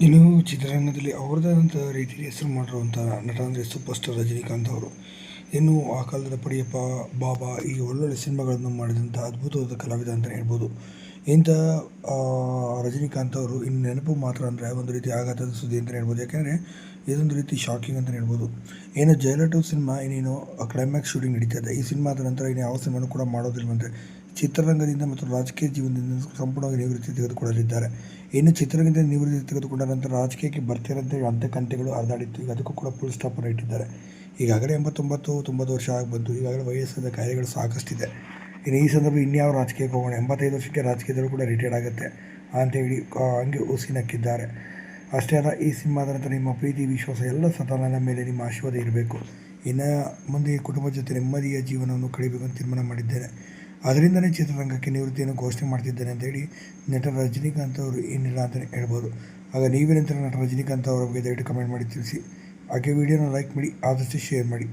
ಇನ್ನು ಚಿತ್ರರಂಗದಲ್ಲಿ ಅವ್ರದ್ದಾದಂಥ ರೀತಿಯಲ್ಲಿ ಹೆಸರು ಮಾಡಿರುವಂಥ ನಟ ಅಂದರೆ ಸೂಪರ್ ಸ್ಟಾರ್ ರಜನಿಕಾಂತ್ ಅವರು. ಇನ್ನು ಆ ಕಾಲದ ಪಡಿಯಪ್ಪ, ಬಾಬಾ ಈ ಒಳ್ಳೊಳ್ಳೆ ಸಿನಿಮಾಗಳನ್ನು ಮಾಡಿದಂಥ ಅದ್ಭುತವಾದ ಕಲಾವಿದ ಅಂತಲೇ ಹೇಳ್ಬೋದು. ಇಂಥ ರಜನಿಕಾಂತ್ ಅವರು ಇನ್ನು ನೆನಪು ಮಾತ್ರ ಅಂದರೆ ಒಂದು ರೀತಿ ಆಘಾತದ ಸುದ್ದಿ ಅಂತಲೇ ಹೇಳ್ಬೋದು. ಯಾಕೆಂದರೆ ಇದೊಂದು ರೀತಿ ಶಾಕಿಂಗ್ ಅಂತಲೇ ಹೇಳ್ಬೋದು. ಏನು ಜಯಲಟು ಸಿನಿಮಾ ಇನ್ನೇನು ಕ್ಲೈಮ್ಯಾಕ್ಸ್ ಶೂಟಿಂಗ್ ನಡೀತಾ ಇದೆ ಈ ಸಿನಿಮಾದ ನಂತರ ಇನ್ನು ಯಾವ ಸಿನಿಮಾನು ಕೂಡ ಮಾಡೋದಿಲ್ವಂತೆ ಚಿತ್ರರಂಗದಿಂದ ಮತ್ತು ರಾಜಕೀಯ ಜೀವನದಿಂದ ಸಂಪೂರ್ಣವಾಗಿ ನಿವೃತ್ತಿ ತೆಗೆದುಕೊಳ್ಳಲಿದ್ದಾರೆ. ಇನ್ನು ಚಿತ್ರರಂಗದಿಂದ ನಿವೃತ್ತಿ ತೆಗೆದುಕೊಂಡ ನಂತರ ರಾಜಕೀಯಕ್ಕೆ ಬರ್ತಿರಂತೆ ಅಂತ್ಯಕಂತೆಗಳು ಹರಿದಾಡಿತ್ತು. ಈಗ ಅದಕ್ಕೂ ಕೂಡ ಫುಲ್ ಸ್ಟಾಪ್ ಅನ್ನು ಇಟ್ಟಿದ್ದಾರೆ. ಈಗಾಗಲೇ ಎಂಬತ್ತೊಂಬತ್ತು, ತೊಂಬತ್ತು ವರ್ಷ ಆಗಿ ಬಂತು. ಈಗಾಗಲೇ ವಯಸ್ಸಾದ ಕಾಯಿಲೆಗಳು ಸಾಕಷ್ಟಿದೆ. ಇನ್ನು ಈ ಸಂದರ್ಭ ಇನ್ಯಾವ ರಾಜಕೀಯಕ್ಕೆ ಹೋಗೋಣ? ಎಂಬತ್ತೈದು ವರ್ಷಕ್ಕೆ ರಾಜಕೀಯದಲ್ಲೂ ಕೂಡ ರಿಟೈರ್ಡ್ ಆಗುತ್ತೆ ಅಂತೇಳಿ ಹಂಗೆ ಉಸಿನಕ್ಕಿದ್ದಾರೆ ಅಷ್ಟೇ ಅಲ್ಲ, ಈ ಸಿನಿಮಾದ ನಂತರ ನಿಮ್ಮ ಪ್ರೀತಿ, ವಿಶ್ವಾಸ ಎಲ್ಲ ಸದನದ ಮೇಲೆ ನಿಮ್ಮ ಆಶೀರ್ವಾದ ಇರಬೇಕು. ಇನ್ನು ಮುಂದೆ ಕುಟುಂಬದ ಜೊತೆ ನೆಮ್ಮದಿಯ ಜೀವನವನ್ನು ಕಳಿಬೇಕು ಅಂತ ತೀರ್ಮಾನ ಮಾಡಿದ್ದೇನೆ. ಅದರಿಂದಲೇ ಚಿತ್ರರಂಗಕ್ಕೆ ನಿವೃತ್ತಿಯನ್ನು ಘೋಷಣೆ ಮಾಡ್ತಿದ್ದೇನೆ ಅಂತೇಳಿ ನಟ ರಜನಿಕಾಂತ್ ಅವರು ಏನಿಲ್ಲ ಅಂತಲೇ ಹೇಳ್ಬೋದು. ಆಗ ನೀವೇನಂತ ನಟ ರಜನಿಕಾಂತ್ ಅವರ ಬಗ್ಗೆ ದಯವಿಟ್ಟು ಕಮೆಂಟ್ ಮಾಡಿ ತಿಳಿಸಿ. ಹಾಗೆ ವಿಡಿಯೋನ ಲೈಕ್ ಮಾಡಿ, ಆದಷ್ಟು ಶೇರ್ ಮಾಡಿ.